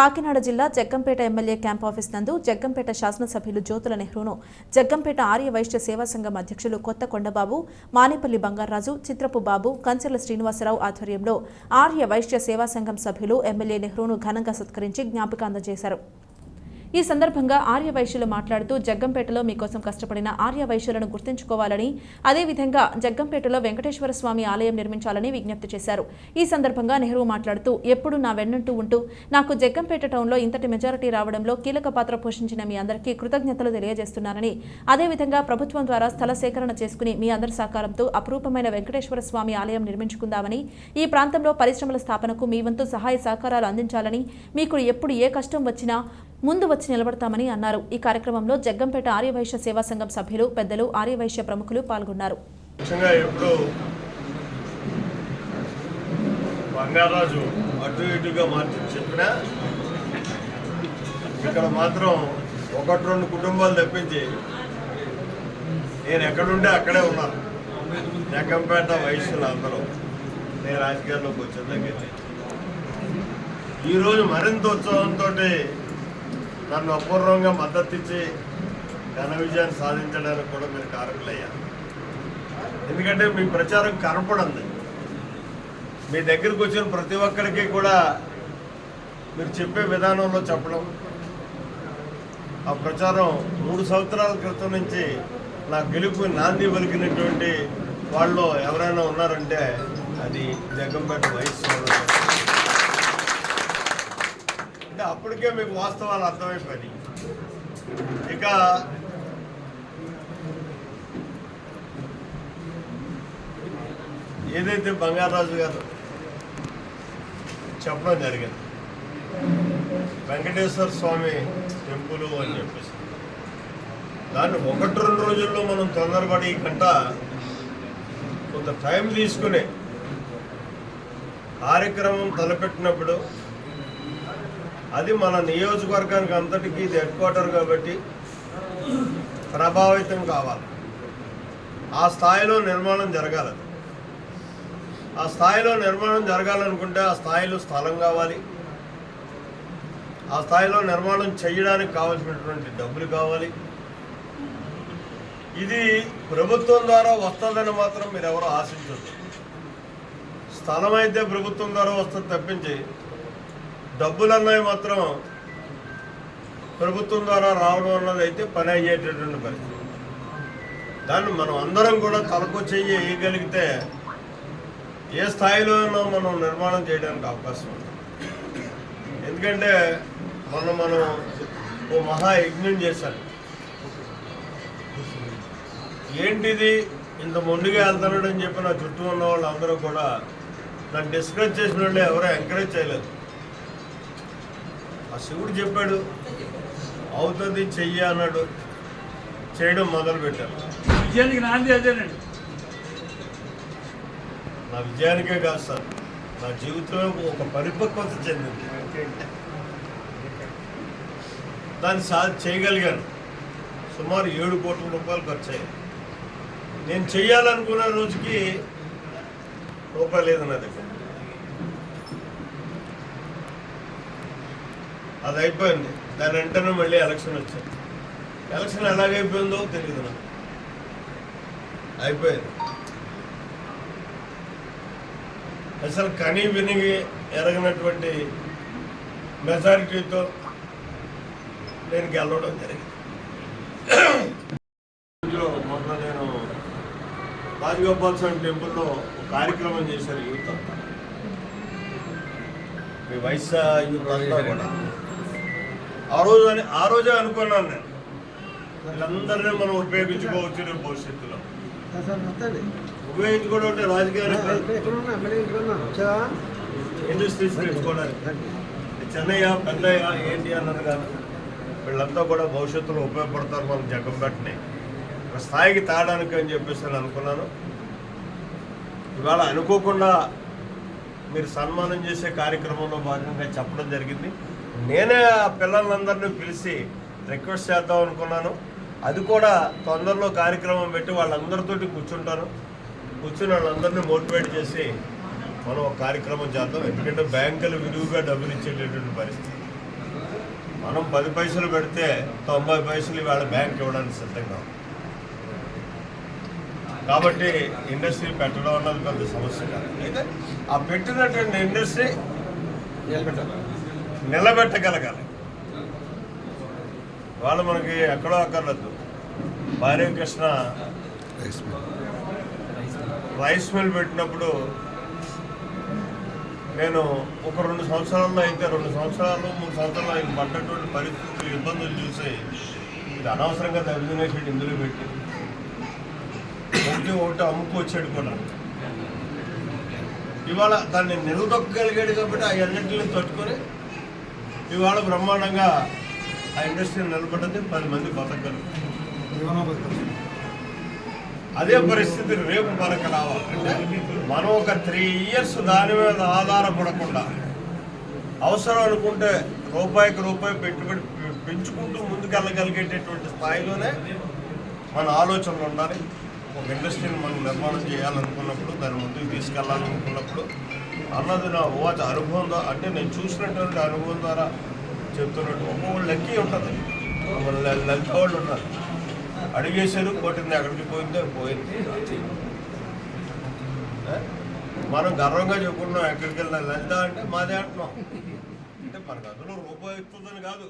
కాకినాడ జిల్లా Jaggampeta MLA camp office నందు జగ్గంపేట శాసనసభ్యులు జ్యోతుల నెహ్రూను జగ్గంపేట ఆర్య వైశ్య సేవా సంఘం అధ్యక్షులు కొత్త కొండబాబు మానేపల్లి బంగారాజు చిత్రపు బాబు కంచెల శ్రీనివాసరావు ఆధ్వర్యంలో ఆర్య వైశ్య సేవా సంఘం సభ్యులు ఎమ్మెల్యే నెహ్రూను ఘనంగా సత్కరించి జ్ఞాపిక అందజేశారు. ఈ సందర్భంగా ఆర్యవైశ్యులు మాట్లాడుతూ జగ్గంపేటలో మీకోసం కష్టపడిన ఆర్య వైశ్యులను గుర్తుంచుకోవాలని అదేవిధంగా జగ్గంపేటలో వెంకటేశ్వర స్వామి ఆలయం నిర్మించాలని విజ్ఞప్తి చేశారు. ఈ సందర్భంగా నెహ్రూ మాట్లాడుతూ ఎప్పుడు నా వెన్నంటూ ఉంటూ నాకు జగ్గంపేట టౌన్లో ఇంతటి మెజారిటీ రావడంలో కీలక పాత్ర పోషించిన మీ అందరికీ కృతజ్ఞతలు తెలియజేస్తున్నానని అదేవిధంగా ప్రభుత్వం ద్వారా స్థల సేకరణ చేసుకుని మీ అందరి సహకారంతో అపురూపమైన వెంకటేశ్వర స్వామి ఆలయం నిర్మించుకుందామని ఈ ప్రాంతంలో పరిశ్రమల స్థాపనకు మీ వంతు సహాయ సహకారాలు అందించాలని మీకు ఎప్పుడు ఏ కష్టం వచ్చినా ముందు వచ్చి నిలబడతామని అన్నారు. ఈ కార్యక్రమంలో జగ్గంపేట ఆర్యవైశ్య సేవా సంఘం సభ్యులు పెద్దలు ఆర్యవైశ్య ప్రముఖులు పాల్గొన్నారు. బంగారాజు అటు ఇటుగా మార్చి చెప్పినా ఇక్కడ మాత్రం ఒకటి రెండు కుటుంబాలు తప్పించి నేను ఎక్కడుంటే అక్కడే ఉన్నాను జగ్గంపేట వయసులు అందరూ. నేను రాజకీయాల్లోకి వచ్చిన దగ్గర ఈరోజు మరింత ఉత్సవంతో నన్ను అపూర్వంగా మద్దతు ఇచ్చి ఘన విజయాన్ని సాధించడానికి కూడా మీరు కారకులయ్యారు. ఎందుకంటే మీ ప్రచారం కనపడింది. మీ దగ్గరికి వచ్చిన ప్రతి ఒక్కరికి కూడా మీరు చెప్పే విధానంలో చెప్పడం ఆ ప్రచారం మూడు సంవత్సరాల క్రితం నుంచి నా గెలుపు నాంది పలికినటువంటి వాళ్ళు ఎవరైనా ఉన్నారంటే అది జగంపేట వయసు అంటే అప్పటికే మీకు వాస్తవాలు అర్థమైపోయినాయి. ఇక ఏదైతే బంగారాజు గారు చెప్పడం జరిగింది వెంకటేశ్వర స్వామి టెంపుల్ అని చెప్పేసి. దాన్ని ఒకటి రెండు రోజుల్లో మనం తొందరపడి కంట కొంత టైం తీసుకునే కార్యక్రమం తలపెట్టినప్పుడు అది మన నియోజకవర్గానికి అంతటికీ ఇది హెడ్ క్వార్టర్ కాబట్టి ప్రభావితం కావాలి. ఆ స్థాయిలో నిర్మాణం జరగాలి. ఆ స్థాయిలో నిర్మాణం జరగాలనుకుంటే ఆ స్థాయిలో స్థలం కావాలి. ఆ స్థాయిలో నిర్మాణం చేయడానికి కావాల్సినటువంటి డబ్బులు కావాలి. ఇది ప్రభుత్వం ద్వారా వస్తుందని మాత్రం మీరు ఎవరు ఆశించద్దు. స్థలం అయితే ప్రభుత్వం ద్వారా వస్తుంది తప్పించి డబ్బులు అన్నవి మాత్రం ప్రభుత్వం ద్వారా రావడం అన్నది అయితే పని అయ్యేటటువంటి పరిస్థితి. దాన్ని మనం అందరం కూడా తలకు చెయ్యి వేయగలిగితే ఏ స్థాయిలోనో మనం నిర్మాణం చేయడానికి అవకాశం ఉంది. ఎందుకంటే మొన్న మనం ఓ మహాయజ్ఞం చేశాను ఏంటిది? ఇంత మొండిగా వెళ్తున్నాడని చెప్పి నా చుట్టూ ఉన్న వాళ్ళందరూ కూడా నన్ను డిస్కస్ చేసిన వాళ్ళు ఎవరో ఎంకరేజ్ చేయలేదు. ఆ శివుడు చెప్పాడు అవుతుంది చెయ్యి అన్నాడు చేయడం మొదలు పెట్టాను విజయానికి నాంది అదేనండి నా విజయానికే కాదు సార్ నా జీవితంలో ఒక పరిపక్వత చెందింది. దాన్ని సా చేయగలిగాను. సుమారు ఏడు కోట్ల రూపాయలు ఖర్చు అయ్యాయి నేను చెయ్యాలనుకున్న రోజుకి రూపాయలు లేదు నా దగ్గర. అది అయిపోయింది. దాని వెంటనే మళ్ళీ ఎలక్షన్ వచ్చింది. ఎలక్షన్ ఎలాగైపోయిందో తెలియదు నాకు. అయిపోయింది. అసలు కనీ వినిగి ఎరగనటువంటి మెజారిటీతో నేను గెలవడం జరిగింది. మొన్న నేను రాజగోపాల్ స్వామి టెంపుల్లో ఒక కార్యక్రమం చేశారు యూత్ అంతా. మీ వయసు యూత్ అంతా కూడా. ఆ రోజు అని ఆ రోజే అనుకున్నాను నేను. వీళ్ళందరినీ మనం ఉపయోగించుకోవచ్చు రేపు భవిష్యత్తులో. ఉపయోగించుకోవడం అంటే వచ్చావా ఇండస్ట్రీస్ పెంచుకోవడానికి. చెన్నయ్య పెద్దయ్య ఏంటి అన్నది కాదు వీళ్ళంతా కూడా భవిష్యత్తులో ఉపయోగపడతారు మనం జగ్గంపేటని ఒక స్థాయికి తాగడానికి అని చెప్పేసి నేను అనుకున్నాను. ఇవాళ అనుకోకుండా మీరు సన్మానం చేసే కార్యక్రమంలో భాగంగా చెప్పడం జరిగింది. నేనే ఆ పిల్లలందరినీ పిలిచి రిక్వెస్ట్ చేద్దాం అనుకున్నాను. అది కూడా తొందరలో కార్యక్రమం పెట్టి వాళ్ళందరితోటి కూర్చుంటాను. కూర్చుని వాళ్ళందరినీ మోటివేట్ చేసి మనం ఒక కార్యక్రమం చేద్దాం. ఎందుకంటే బ్యాంకులు విలువగా డబ్బులు ఇచ్చేటటువంటి పరిస్థితి. మనం పది పైసలు పెడితే తొంభై పైసలు ఇవాళ బ్యాంక్ ఇవ్వడానికి సిద్ధంగా కాబట్టి ఇండస్ట్రీ పెట్టడం అన్నది పెద్ద సమస్య కాదు. అయితే ఆ పెట్టినటువంటి ఇండస్ట్రీ నిలబెట్టగలగాలి. వాళ్ళు మనకి ఎక్కడో అక్కర్లేదు. భార్య కృష్ణ రైస్ మిల్. పెట్టినప్పుడు నేను ఒక రెండు సంవత్సరాల్లో అయితే రెండు సంవత్సరాలు మూడు సంవత్సరాలు ఆయన పడ్డటువంటి పరిస్థితులు ఇబ్బందులు చూసి ఇది అనవసరంగా దెబ్బతినేసి ఇందులో పెట్టి ఒకటి ఒకటి అమ్ముకు వచ్చాడు కూడా. ఇవాళ దాన్ని నిలదొక్కగలిగాడు కాబట్టి ఆ ఎన్నింటిని తట్టుకొని ఇవాళ బ్రహ్మాండంగా ఆ ఇండస్ట్రీ నిలబడ్డది పది మంది బతకలు అదే పరిస్థితి రేపు మనకు రావాలంటే మనం ఒక త్రీ ఇయర్స్ దాని మీద ఆధారపడకుండా అవసరం అనుకుంటే రూపాయికి రూపాయి పెట్టుబడి పెంచుకుంటూ ముందుకెళ్ళగలిగేటటువంటి స్థాయిలోనే మన ఆలోచనలు ఉండాలి. ఒక ఇండస్ట్రీని మనం నిర్మాణం చేయాలనుకున్నప్పుడు దాని ముందుకు తీసుకెళ్ళాలనుకున్నప్పుడు అన్నది నా ఓచ అనుభవం ద్వారా అంటే నేను చూసినటువంటి అనుభవం ద్వారా చెప్తున్నట్టు ఒక్కొక్కళ్ళు లెక్కి ఉంటుంది. మన వాళ్ళు ఉన్నారు. అడిగేశారు కొట్టింది ఎక్కడికి పోయిందో పోయింది. మనం గర్వంగా చెప్పుకున్నాం ఎక్కడికి వెళ్ళినా లలిత అంటే మాదే అంటున్నాం. అంటే మనకు అందులో రూపాయి ఇస్తుందని కాదు.